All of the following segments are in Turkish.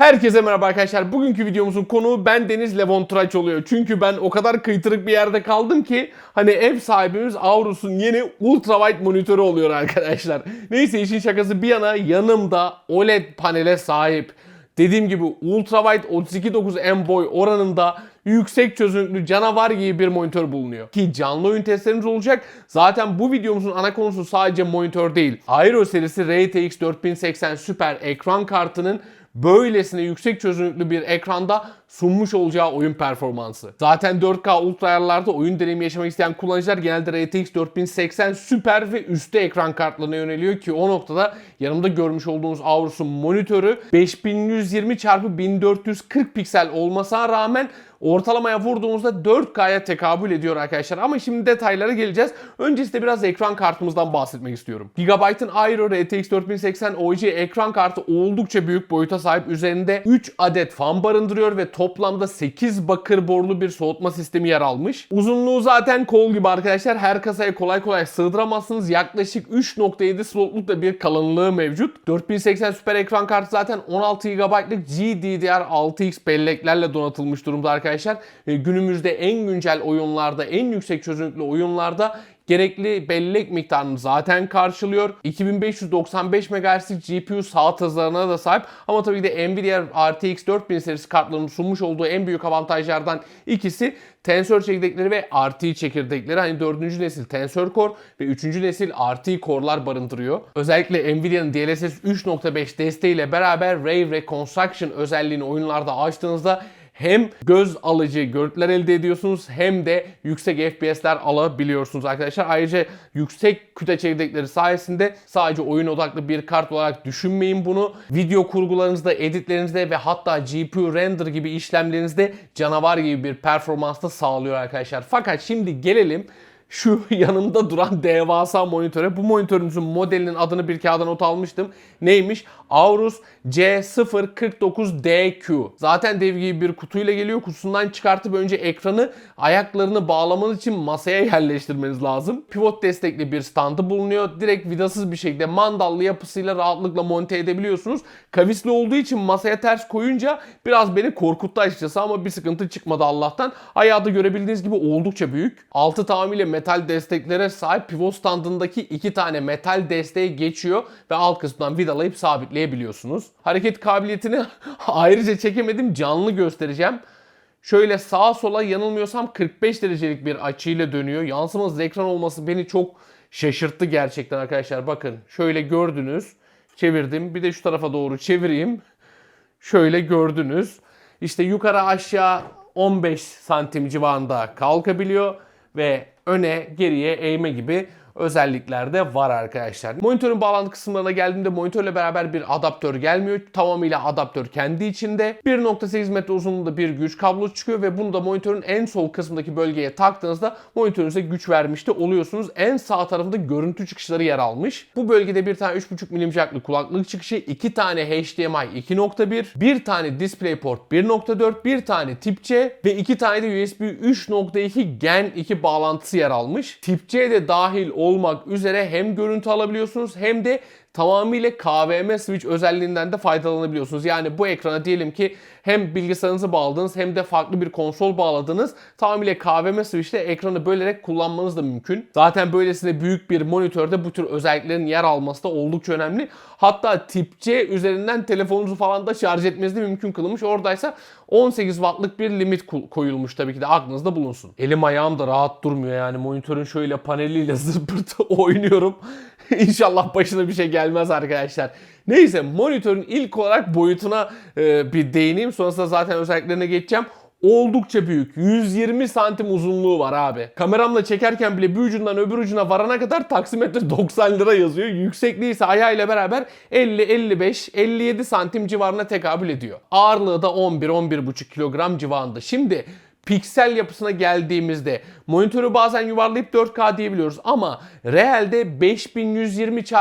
Herkese merhaba arkadaşlar. Bugünkü videomuzun konuğu ben Deniz Levon Turaç oluyor. Çünkü ben o kadar kıytırık bir yerde kaldım ki hani ev sahibimiz Aurus'un yeni ultrawide monitörü oluyor arkadaşlar. Neyse işin şakası bir yana yanımda OLED panele sahip. Dediğim gibi ultrawide 32.9 M boy oranında yüksek çözünürlüklü canavar gibi bir monitör bulunuyor. Ki canlı oyun testlerimiz olacak. Zaten bu videomuzun ana konusu sadece monitör değil. Aero serisi RTX 4080 Super ekran kartının böylesine yüksek çözünürlüklü bir ekranda sunmuş olacağı oyun performansı. Zaten 4K ultra ayarlarda oyun deneyimi yaşamak isteyen kullanıcılar genelde RTX 4080 Super ve üstü ekran kartlarına yöneliyor ki o noktada yanımda görmüş olduğunuz Aorus'un monitörü 5120 x 1440 piksel olmasına rağmen ortalamaya vurduğumuzda 4K'ya tekabül ediyor arkadaşlar. Ama şimdi detaylara geleceğiz. Öncesinde biraz ekran kartımızdan bahsetmek istiyorum. Gigabyte'ın Aero RTX 4080 OG ekran kartı oldukça büyük boyuta sahip. Üzerinde 3 adet fan barındırıyor ve toplamda 8 bakır borlu bir soğutma sistemi yer almış. Uzunluğu zaten kol gibi arkadaşlar. Her kasaya kolay kolay sığdıramazsınız. Yaklaşık 3.7 slotluk bir kalınlığı mevcut. 4080 süper ekran kartı zaten 16 GB'lık GDDR6X belleklerle donatılmış durumda arkadaşlar. E, günümüzde en güncel oyunlarda, en yüksek çözünürlüklü oyunlarda gerekli bellek miktarını zaten karşılıyor. 2595 MHz GPU saat hızlarına da sahip ama tabii de Nvidia RTX 4000 serisi kartlarının sunmuş olduğu en büyük avantajlardan ikisi tensör çekirdekleri ve RT çekirdekleri. Hani 4. nesil Tensor Core ve 3. nesil RT Core'lar barındırıyor. Özellikle Nvidia'nın DLSS 3.5 desteğiyle beraber Ray Reconstruction özelliğini oyunlarda açtığınızda hem göz alıcı görüntüler elde ediyorsunuz hem de yüksek FPS'ler alabiliyorsunuz arkadaşlar. Ayrıca yüksek kütle çekirdekleri sayesinde sadece oyun odaklı bir kart olarak düşünmeyin bunu. Video kurgularınızda, editlerinizde ve hatta GPU render gibi işlemlerinizde canavar gibi bir performans da sağlıyor arkadaşlar. Fakat şimdi gelelim şu yanımda duran devasa monitöre. Bu monitörümüzün modelinin adını bir kağıda not almıştım. Neymiş? Aorus C049DQ. Zaten dev gibi bir kutuyla geliyor. Kutusundan çıkartıp önce ekranı ayaklarını bağlamanız için masaya yerleştirmeniz lazım. Pivot destekli bir standı bulunuyor. Direkt vidasız bir şekilde mandallı yapısıyla rahatlıkla monte edebiliyorsunuz. Kavisli olduğu için masaya ters koyunca biraz beni korkuttu açıkçası ama bir sıkıntı çıkmadı Allah'tan. Ayağı da görebildiğiniz gibi oldukça büyük. Altı tamamıyla metal desteklere sahip pivot standındaki iki tane metal desteğe geçiyor ve alt kısmından vidalayıp sabitleyebiliyorsunuz. Hareket kabiliyetini ayrıca çekemedim canlı göstereceğim. Şöyle sağa sola yanılmıyorsam 45 derecelik bir açıyla dönüyor. Yansımasız ekran olması beni çok şaşırttı gerçekten arkadaşlar. Bakın şöyle gördünüz. Çevirdim. Bir de şu tarafa doğru çevireyim. Şöyle gördünüz. İşte yukarı aşağı 15 santim civarında kalkabiliyor ve öne geriye eğme gibi özellikler de var arkadaşlar. Monitörün bağlantı kısımlarına geldiğimde monitörle beraber bir adaptör gelmiyor. Tamamıyla adaptör kendi içinde. 1.8 metre uzunluğunda bir güç kablosu çıkıyor ve bunu da monitörün en sol kısmındaki bölgeye taktığınızda monitörünüze güç vermiş de oluyorsunuz. En sağ tarafında görüntü çıkışları yer almış. Bu bölgede bir tane 3.5 mm jacklı kulaklık çıkışı, iki tane HDMI 2.1, bir tane DisplayPort 1.4, bir tane tip C ve iki tane de USB 3.2 Gen 2 bağlantısı yer almış. Tip C de dahil olmak üzere hem görüntü alabiliyorsunuz hem de tamamıyla KVM switch özelliğinden de faydalanabiliyorsunuz. Yani bu ekrana diyelim ki hem bilgisayarınızı bağladınız hem de farklı bir konsol bağladınız. Tamamıyla KVM switch ile ekranı bölerek kullanmanız da mümkün. Zaten böylesine büyük bir monitörde bu tür özelliklerin yer alması da oldukça önemli. Hatta tip C üzerinden telefonunuzu falan da şarj etmeniz de mümkün kılınmış. Oradaysa 18 wattlık bir limit koyulmuş tabii ki de aklınızda bulunsun. Elim ayağım da rahat durmuyor yani monitörün şöyle paneliyle zıpırtı oynuyorum. İnşallah başına bir şey gelmez arkadaşlar. Neyse monitörün ilk olarak boyutuna e, bir değineyim. Sonrasında zaten özelliklerine geçeceğim. Oldukça büyük. 120 santim uzunluğu var abi. Kameramla çekerken bile bir ucundan öbür ucuna varana kadar taksimetre 90 lira yazıyor. Yüksekliği ise ayağıyla beraber 50, 55, 57 santim civarına tekabül ediyor. Ağırlığı da 11-11,5 kilogram civarında. Şimdi piksel yapısına geldiğimizde monitörü bazen yuvarlayıp 4K diyebiliyoruz ama realde 5120 x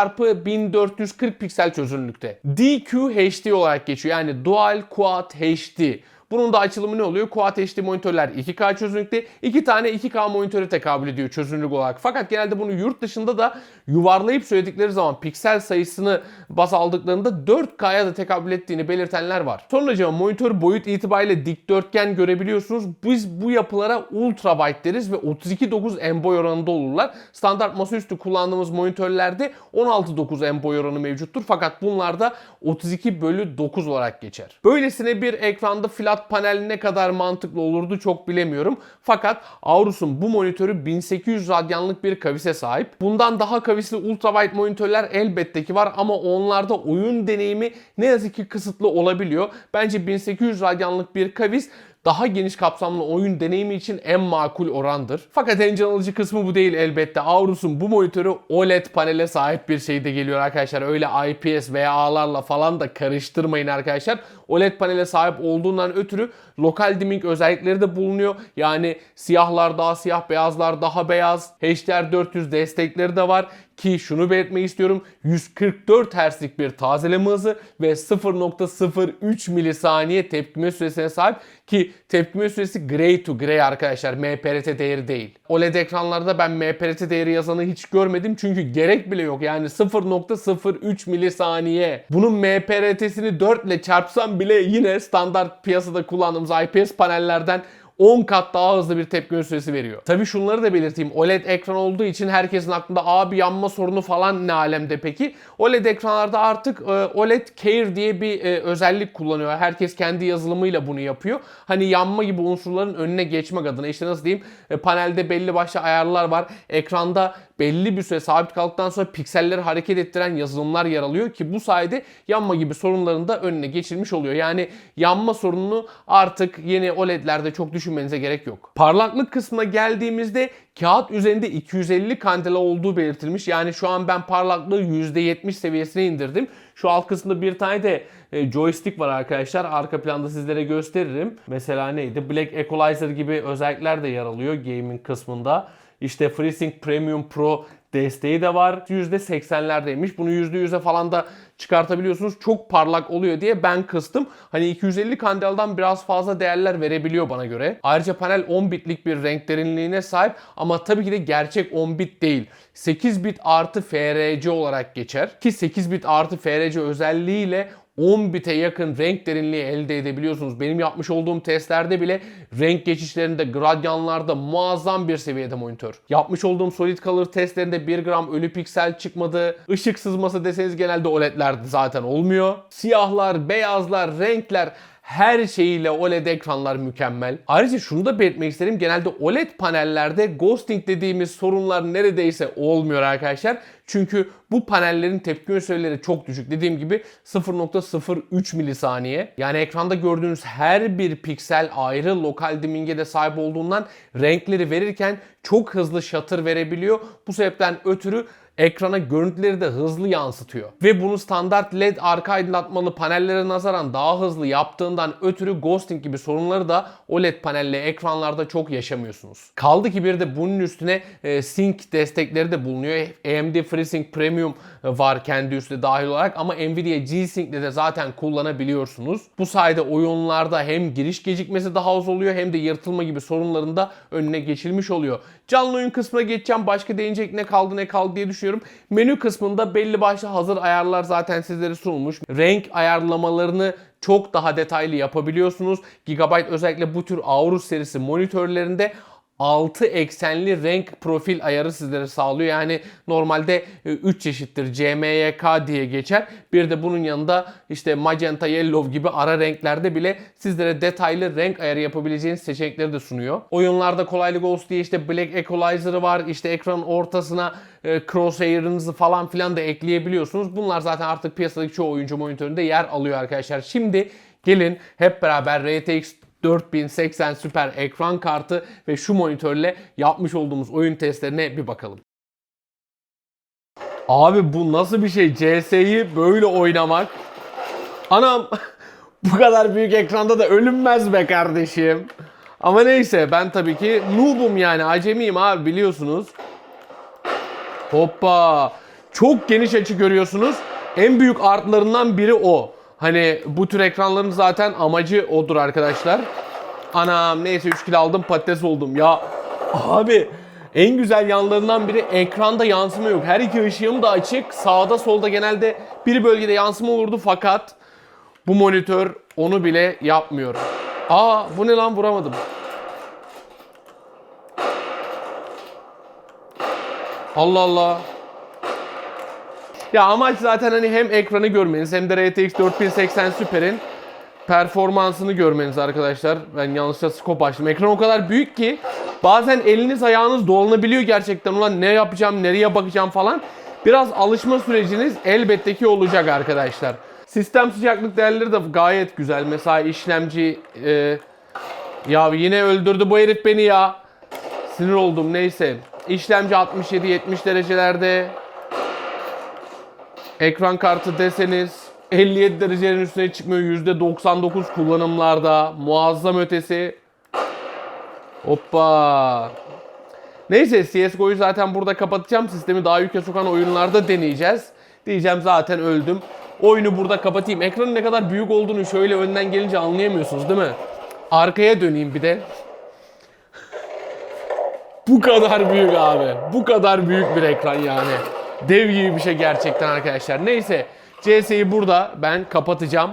1440 piksel çözünürlükte. DQ HD olarak geçiyor yani Dual Quad HD. Bunun da açılımı ne oluyor? Quad HD monitörler 2K çözünürlükte. 2 tane 2K monitöre tekabül ediyor çözünürlük olarak. Fakat genelde bunu yurt dışında da yuvarlayıp söyledikleri zaman piksel sayısını baz aldıklarında 4K'ya da tekabül ettiğini belirtenler var. Sonuçta monitör boyut itibariyle dikdörtgen görebiliyorsunuz. Biz bu yapılara ultra wide deriz ve 32.9 en boy oranında olurlar. Standart masaüstü kullandığımız monitörlerde 16.9 en oranı mevcuttur. Fakat bunlarda 32 bölü 9 olarak geçer. Böylesine bir ekranda flat panel ne kadar mantıklı olurdu çok bilemiyorum. Fakat Aorus'un bu monitörü 1800 radyanlık bir kavise sahip. Bundan daha kavisli ultra wide monitörler elbette ki var ama onlarda oyun deneyimi ne yazık ki kısıtlı olabiliyor. Bence 1800 radyanlık bir kavis daha geniş kapsamlı oyun deneyimi için en makul orandır. Fakat en can alıcı kısmı bu değil elbette. Aorus'un bu monitörü OLED panele sahip bir şeyde geliyor arkadaşlar. Öyle IPS veya A'larla falan da karıştırmayın arkadaşlar. OLED panele sahip olduğundan ötürü lokal dimming özellikleri de bulunuyor. Yani siyahlar daha siyah, beyazlar daha beyaz. HDR400 destekleri de var. Ki şunu belirtmek istiyorum. 144 Hz'lik bir tazeleme hızı ve 0.03 milisaniye tepkime süresine sahip ki tepkime süresi gray to gray arkadaşlar. MPRT değeri değil. OLED ekranlarda ben MPRT değeri yazanı hiç görmedim çünkü gerek bile yok. Yani 0.03 milisaniye. Bunun MPRT'sini 4 ile çarpsam bile yine standart piyasada kullandığımız IPS panellerden 10 kat daha hızlı bir tepkime süresi veriyor. Tabi şunları da belirteyim. OLED ekran olduğu için herkesin aklında abi yanma sorunu falan ne alemde peki? OLED ekranlarda artık e, OLED Care diye bir e, özellik kullanıyor. Herkes kendi yazılımıyla bunu yapıyor. Hani yanma gibi unsurların önüne geçmek adına. İşte nasıl diyeyim? E, panelde belli başlı ayarlar var. Ekranda belli bir süre sabit kaldıktan sonra pikselleri hareket ettiren yazılımlar yer alıyor ki bu sayede yanma gibi sorunların da önüne geçilmiş oluyor. Yani yanma sorununu artık yeni OLED'lerde çok düşünmenize gerek yok. Parlaklık kısmına geldiğimizde kağıt üzerinde 250 kandela olduğu belirtilmiş. Yani şu an ben parlaklığı %70 seviyesine indirdim. Şu alt kısmında bir tane de e, joystick var arkadaşlar. Arka planda sizlere gösteririm. Mesela neydi? Black Equalizer gibi özellikler de yer alıyor gaming kısmında. İşte FreeSync Premium Pro desteği de var. %80'lerdeymiş. Bunu %100'e falan da çıkartabiliyorsunuz. Çok parlak oluyor diye ben kıstım. Hani 250 kandilden biraz fazla değerler verebiliyor bana göre. Ayrıca panel 10 bitlik bir renk derinliğine sahip ama tabii ki de gerçek 10 bit değil. 8 bit artı FRC olarak geçer. Ki 8 bit artı FRC özelliğiyle 10 bite yakın renk derinliği elde edebiliyorsunuz. Benim yapmış olduğum testlerde bile renk geçişlerinde, gradyanlarda muazzam bir seviyede monitör. Yapmış olduğum solid color testlerinde 1 gram ölü piksel çıkmadı. Işık sızması deseniz genelde OLED'lerde zaten olmuyor. Siyahlar, beyazlar, renkler her şeyiyle OLED ekranlar mükemmel. Ayrıca şunu da belirtmek isterim. Genelde OLED panellerde ghosting dediğimiz sorunlar neredeyse olmuyor arkadaşlar. Çünkü bu panellerin tepkime süreleri çok düşük. Dediğim gibi 0.03 milisaniye. Yani ekranda gördüğünüz her bir piksel ayrı lokal dimming'e de sahip olduğundan renkleri verirken çok hızlı shutter verebiliyor. Bu sebepten ötürü ekrana görüntüleri de hızlı yansıtıyor. Ve bunu standart LED arka aydınlatmalı panellere nazaran daha hızlı yaptığından ötürü ghosting gibi sorunları da OLED panelli ekranlarda çok yaşamıyorsunuz. Kaldı ki bir de bunun üstüne e, sync destekleri de bulunuyor. AMD FreeSync Premium var kendi üstüne dahil olarak ama Nvidia G-Sync'le de zaten kullanabiliyorsunuz. Bu sayede oyunlarda hem giriş gecikmesi daha az oluyor hem de yırtılma gibi sorunların da önüne geçilmiş oluyor. Canlı oyun kısmına geçeceğim. Başka değinecek ne kaldı ne kaldı diye düşünüyorum. Menü kısmında belli başlı hazır ayarlar zaten sizlere sunulmuş. Renk ayarlamalarını çok daha detaylı yapabiliyorsunuz. Gigabyte özellikle bu tür Aorus serisi monitörlerinde 6 eksenli renk profil ayarı sizlere sağlıyor. Yani normalde 3 çeşittir CMYK diye geçer. Bir de bunun yanında işte magenta, yellow gibi ara renklerde bile sizlere detaylı renk ayarı yapabileceğiniz seçenekleri de sunuyor. Oyunlarda kolaylık olsun diye işte Black Equalizer'ı var. İşte ekranın ortasına e, crosshair'ınızı falan filan da ekleyebiliyorsunuz. Bunlar zaten artık piyasadaki çoğu oyuncu monitöründe yer alıyor arkadaşlar. Şimdi gelin hep beraber RTX 4080 süper ekran kartı ve şu monitörle yapmış olduğumuz oyun testlerine bir bakalım. Abi bu nasıl bir şey? CS'yi böyle oynamak. Anam bu kadar büyük ekranda da ölünmez be kardeşim. Ama neyse ben tabii ki noob'um yani acemiyim abi biliyorsunuz. Hoppa. Çok geniş açı görüyorsunuz. En büyük artlarından biri o. Hani bu tür ekranların zaten amacı odur arkadaşlar. Anam neyse 3 kilo aldım patates oldum. Ya abi en güzel yanlarından biri ekranda yansıma yok. Her iki ışığım da açık. Sağda solda genelde bir bölgede yansıma olurdu fakat bu monitör onu bile yapmıyor. Aa bu ne lan vuramadım. Allah Allah. Ya amaç zaten hani hem ekranı görmeniz hem de RTX 4080 Super'in performansını görmeniz arkadaşlar. Ben yanlışlıkla scope açtım. Ekran o kadar büyük ki bazen eliniz ayağınız dolanabiliyor gerçekten. Ulan ne yapacağım, nereye bakacağım falan. Biraz alışma süreciniz elbette ki olacak arkadaşlar. Sistem sıcaklık değerleri de gayet güzel. Mesela işlemci... e, ya yine öldürdü bu herif beni ya. Sinir oldum neyse. İşlemci 67-70 derecelerde. Ekran kartı deseniz 57 derecenin üstüne çıkmıyor. %99 kullanımlarda. Muazzam ötesi. Hoppa. Neyse CSGO'yu zaten burada kapatacağım. Sistemi daha yüke sokan oyunlarda deneyeceğiz. Diyeceğim zaten öldüm. Oyunu burada kapatayım. Ekranın ne kadar büyük olduğunu şöyle önden gelince anlayamıyorsunuz değil mi? Arkaya döneyim bir de. Bu kadar büyük abi. Bu kadar büyük bir ekran yani. Dev gibi bir şey gerçekten arkadaşlar. Neyse CS'yi burada ben kapatacağım.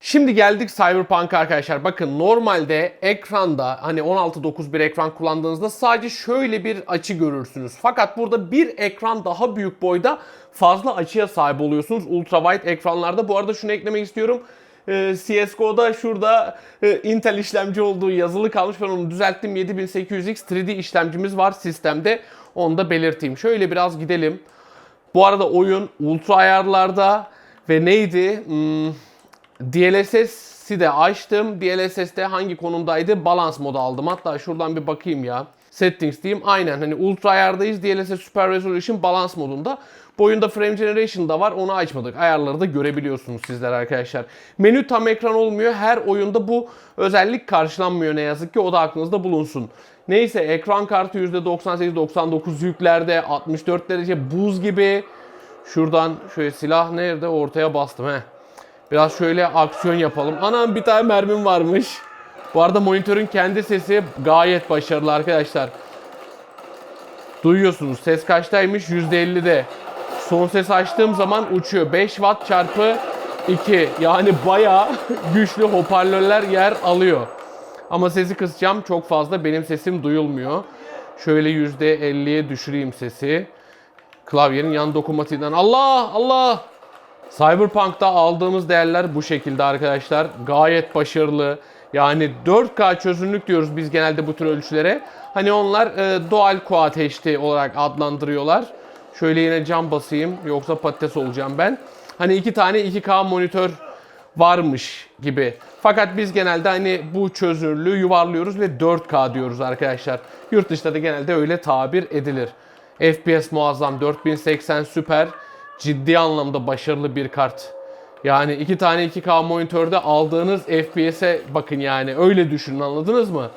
Şimdi geldik Cyberpunk'a arkadaşlar. Bakın normalde ekranda hani 16.9 bir ekran kullandığınızda sadece şöyle bir açı görürsünüz. Fakat burada bir ekran daha büyük boyda fazla açıya sahip oluyorsunuz. Ultrawide ekranlarda. Bu arada şunu eklemek istiyorum. Ee, CSGO'da şurada e, Intel işlemci olduğu yazılı kalmış. Ben onu düzelttim. 7800X 3D işlemcimiz var sistemde. Onu da belirteyim. Şöyle biraz gidelim. Bu arada oyun ultra ayarlarda ve neydi? Hmm, DLSS'i de açtım. DLSS'te hangi konumdaydı? Balance modu aldım. Hatta şuradan bir bakayım ya. Settings diyeyim. Aynen hani ultra ayardayız. DLSS Super Resolution balance modunda. Bu oyunda Frame Generation da var. Onu açmadık. Ayarları da görebiliyorsunuz sizler arkadaşlar. Menü tam ekran olmuyor. Her oyunda bu özellik karşılanmıyor ne yazık ki. O da aklınızda bulunsun. Neyse ekran kartı %98-99 yüklerde. 64 derece buz gibi. Şuradan şöyle silah nerede? Ortaya bastım he. Biraz şöyle aksiyon yapalım. Anam bir tane mermim varmış. Bu arada monitörün kendi sesi gayet başarılı arkadaşlar. Duyuyorsunuz. Ses kaçtaymış? %50'de. Son ses açtığım zaman uçuyor. 5 watt çarpı 2. Yani bayağı güçlü hoparlörler yer alıyor. Ama sesi kısacağım. Çok fazla benim sesim duyulmuyor. Şöyle %50'ye düşüreyim sesi. Klavyenin yan dokunmatiğinden. Allah! Allah! Cyberpunk'ta aldığımız değerler bu şekilde arkadaşlar. Gayet başarılı. Yani 4K çözünürlük diyoruz biz genelde bu tür ölçülere. Hani onlar e, Dual Quad HD olarak adlandırıyorlar. Şöyle yine cam basayım yoksa patates olacağım ben. Hani iki tane 2K monitör varmış gibi. Fakat biz genelde hani bu çözünürlüğü yuvarlıyoruz ve 4K diyoruz arkadaşlar. Yurt dışında da genelde öyle tabir edilir. FPS muazzam 4080 süper. Ciddi anlamda başarılı bir kart. Yani iki tane 2K monitörde aldığınız FPS'e bakın yani öyle düşünün anladınız mı?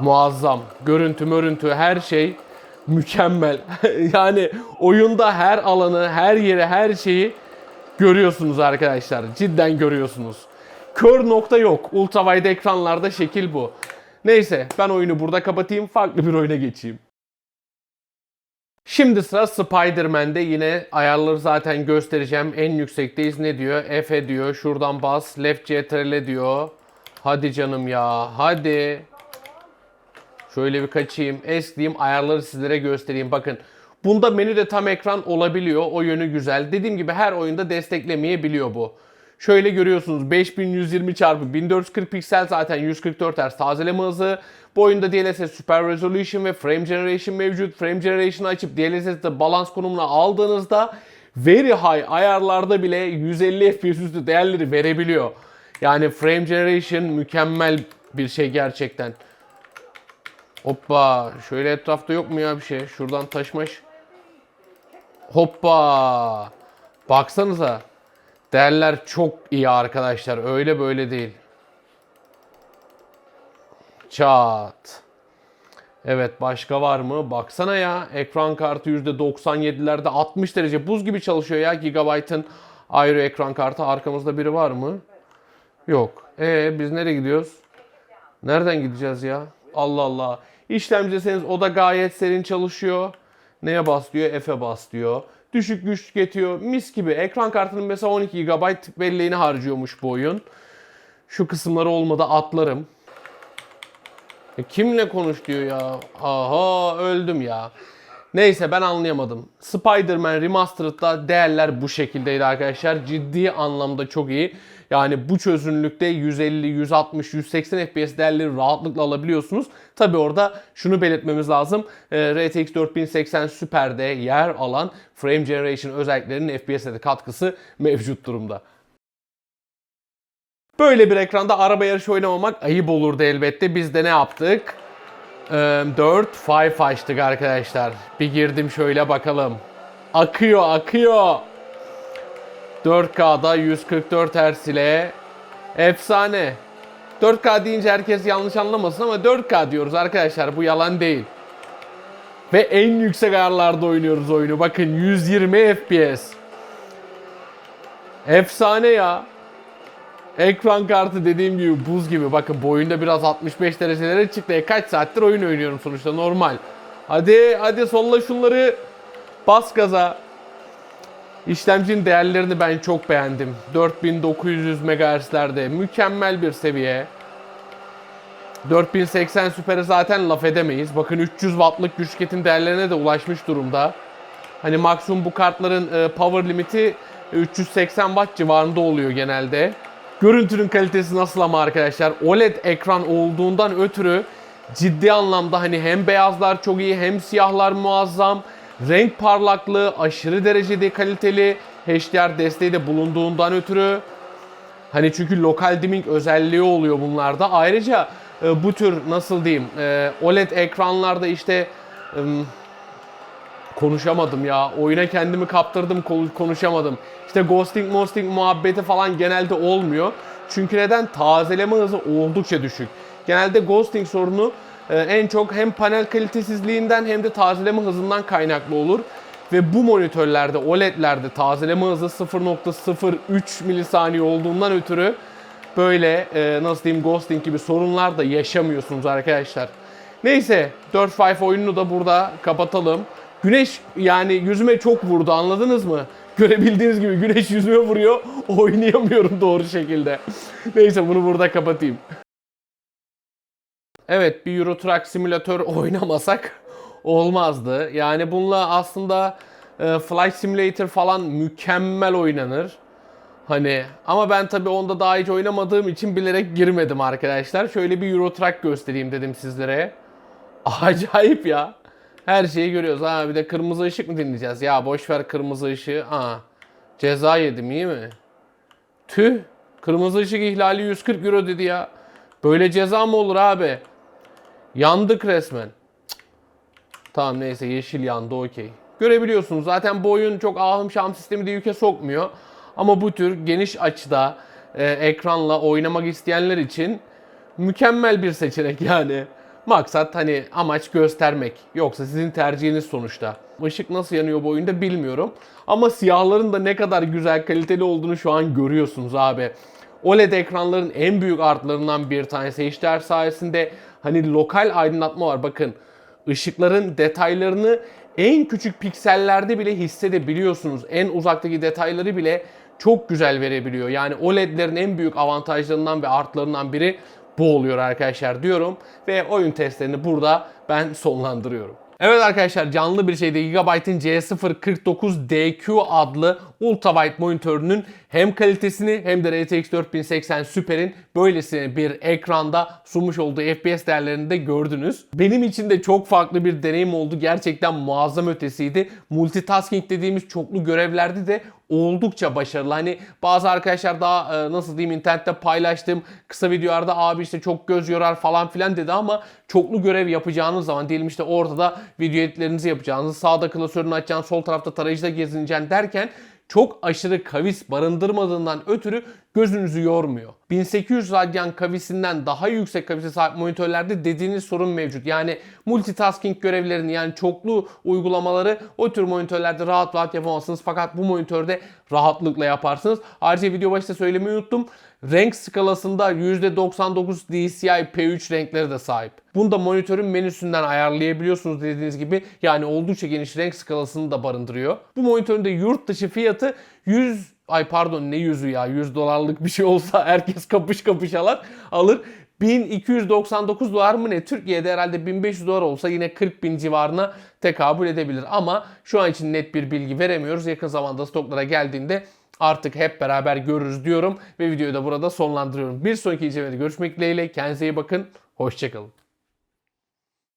Muazzam. Görüntü, mörüntü her şey mükemmel. yani oyunda her alanı, her yeri, her şeyi görüyorsunuz arkadaşlar. Cidden görüyorsunuz. Kör nokta yok. Ultrawide ekranlarda şekil bu. Neyse ben oyunu burada kapatayım. Farklı bir oyuna geçeyim. Şimdi sıra Spider-Man'de yine ayarları zaten göstereceğim. En yüksekteyiz. Ne diyor? F diyor. Şuradan bas. Left CTRL diyor. Hadi canım ya. Hadi. Şöyle bir kaçayım. S diyeyim. Ayarları sizlere göstereyim. Bakın. Bunda menüde tam ekran olabiliyor. O yönü güzel. Dediğim gibi her oyunda desteklemeyebiliyor bu. Şöyle görüyorsunuz 5120 çarpı 1440 piksel zaten 144 Hz tazeleme hızı. Bu oyunda DLSS Super Resolution ve Frame Generation mevcut. Frame Generation'ı açıp DLSS'de balans konumuna aldığınızda very high ayarlarda bile 150 FPS üstü değerleri verebiliyor. Yani Frame Generation mükemmel bir şey gerçekten. Hoppa şöyle etrafta yok mu ya bir şey? Şuradan taşmaş. Hoppa. Baksanıza. Değerler çok iyi arkadaşlar. Öyle böyle değil. Çat. Evet başka var mı? Baksana ya. Ekran kartı %97'lerde 60 derece buz gibi çalışıyor ya Gigabyte'ın Ayrı ekran kartı. Arkamızda biri var mı? Yok. E biz nereye gidiyoruz? Nereden gideceğiz ya? Allah Allah. İşlemci deseniz o da gayet serin çalışıyor. Neye bas diyor? F'e bas diyor. Düşük güç tüketiyor. Mis gibi. Ekran kartının mesela 12 GB belleğini harcıyormuş bu oyun. Şu kısımları olmadı atlarım. E, kimle konuş diyor ya. Aha öldüm ya. Neyse ben anlayamadım. Spider-Man Remastered'da değerler bu şekildeydi arkadaşlar. Ciddi anlamda çok iyi. Yani bu çözünürlükte 150, 160, 180 FPS değerleri rahatlıkla alabiliyorsunuz. Tabi orada şunu belirtmemiz lazım. RTX 4080 Super'de yer alan Frame Generation özelliklerinin FPS'e de katkısı mevcut durumda. Böyle bir ekranda araba yarışı oynamamak ayıp olurdu elbette. Biz de ne yaptık? Ee, 4 5 açtık arkadaşlar. Bir girdim şöyle bakalım. Akıyor akıyor. 4K'da 144 Hz ile efsane. 4K deyince herkes yanlış anlamasın ama 4K diyoruz arkadaşlar bu yalan değil. Ve en yüksek ayarlarda oynuyoruz oyunu. Bakın 120 FPS. Efsane ya. Ekran kartı dediğim gibi buz gibi. Bakın boyunda biraz 65 derecelere çıktı. E kaç saattir oyun oynuyorum sonuçta normal. Hadi hadi solla şunları. Bas gaza. İşlemcinin değerlerini ben çok beğendim. 4900 MHz'lerde mükemmel bir seviye. 4080 Super'e zaten laf edemeyiz. Bakın 300 Watt'lık güç tüketim değerlerine de ulaşmış durumda. Hani maksimum bu kartların e, power limiti 380 Watt civarında oluyor genelde. Görüntünün kalitesi nasıl ama arkadaşlar? OLED ekran olduğundan ötürü ciddi anlamda hani hem beyazlar çok iyi hem siyahlar muazzam. Renk parlaklığı aşırı derecede kaliteli. HDR desteği de bulunduğundan ötürü. Hani çünkü lokal dimming özelliği oluyor bunlarda. Ayrıca e, bu tür nasıl diyeyim e, OLED ekranlarda işte e, konuşamadım ya. Oyuna kendimi kaptırdım konuşamadım. İşte ghosting mosting muhabbeti falan genelde olmuyor. Çünkü neden? Tazeleme hızı oldukça düşük. Genelde ghosting sorunu en çok hem panel kalitesizliğinden hem de tazeleme hızından kaynaklı olur. Ve bu monitörlerde, OLED'lerde tazeleme hızı 0.03 milisaniye olduğundan ötürü böyle e, nasıl diyeyim ghosting gibi sorunlar da yaşamıyorsunuz arkadaşlar. Neyse 4-5 oyununu da burada kapatalım. Güneş yani yüzüme çok vurdu anladınız mı? Görebildiğiniz gibi güneş yüzüme vuruyor. Oynayamıyorum doğru şekilde. Neyse bunu burada kapatayım. Evet bir Euro Truck Simulator oynamasak olmazdı. Yani bununla aslında e, Flight Simulator falan mükemmel oynanır. Hani ama ben tabii onda daha hiç oynamadığım için bilerek girmedim arkadaşlar. Şöyle bir Euro Truck göstereyim dedim sizlere. Acayip ya. Her şeyi görüyoruz. Ha bir de kırmızı ışık mı dinleyeceğiz? Ya boş ver kırmızı ışığı. Ha. Ceza yedim iyi mi? Tüh. Kırmızı ışık ihlali 140 euro dedi ya. Böyle ceza mı olur abi? Yandık resmen. Cık. Tamam neyse yeşil yandı okey. Görebiliyorsunuz zaten bu oyun çok ahım şam sistemi de yüke sokmuyor. Ama bu tür geniş açıda e, ekranla oynamak isteyenler için mükemmel bir seçenek yani. Maksat hani amaç göstermek. Yoksa sizin tercihiniz sonuçta. Işık nasıl yanıyor bu oyunda bilmiyorum. Ama siyahların da ne kadar güzel kaliteli olduğunu şu an görüyorsunuz abi. OLED ekranların en büyük artlarından bir tanesi HDR sayesinde hani lokal aydınlatma var. Bakın ışıkların detaylarını en küçük piksellerde bile hissedebiliyorsunuz. En uzaktaki detayları bile çok güzel verebiliyor. Yani OLED'lerin en büyük avantajlarından ve artlarından biri bu oluyor arkadaşlar diyorum. Ve oyun testlerini burada ben sonlandırıyorum. Evet arkadaşlar canlı bir şeyde Gigabyte'in C049DQ adlı ultrawide monitörünün hem kalitesini hem de RTX 4080 Super'in böylesine bir ekranda sunmuş olduğu FPS değerlerini de gördünüz. Benim için de çok farklı bir deneyim oldu. Gerçekten muazzam ötesiydi. Multitasking dediğimiz çoklu görevlerde de oldukça başarılı. Hani bazı arkadaşlar daha e, nasıl diyeyim internette paylaştığım kısa videolarda abi işte çok göz yorar falan filan dedi ama çoklu görev yapacağınız zaman diyelim işte ortada video editlerinizi yapacağınız, sağda klasörünü açacaksın, sol tarafta tarayıcıda gezineceksin derken çok aşırı kavis barındırmadığından ötürü gözünüzü yormuyor. 1800 radyan kavisinden daha yüksek kavise sahip monitörlerde dediğiniz sorun mevcut. Yani multitasking görevlerini yani çoklu uygulamaları o tür monitörlerde rahat rahat yapamazsınız. Fakat bu monitörde rahatlıkla yaparsınız. Ayrıca video başta söylemeyi unuttum. Renk skalasında %99 DCI P3 renkleri de sahip. Bunu da monitörün menüsünden ayarlayabiliyorsunuz dediğiniz gibi. Yani oldukça geniş renk skalasını da barındırıyor. Bu monitörün de yurt dışı fiyatı 100 ay pardon ne yüzü ya 100 dolarlık bir şey olsa herkes kapış kapış alır. alır. 1299 dolar mı ne? Türkiye'de herhalde 1500 dolar olsa yine 40 bin civarına tekabül edebilir. Ama şu an için net bir bilgi veremiyoruz. Yakın zamanda stoklara geldiğinde artık hep beraber görürüz diyorum. Ve videoyu da burada sonlandırıyorum. Bir sonraki incelemede görüşmek dileğiyle. Kendinize iyi bakın. Hoşçakalın.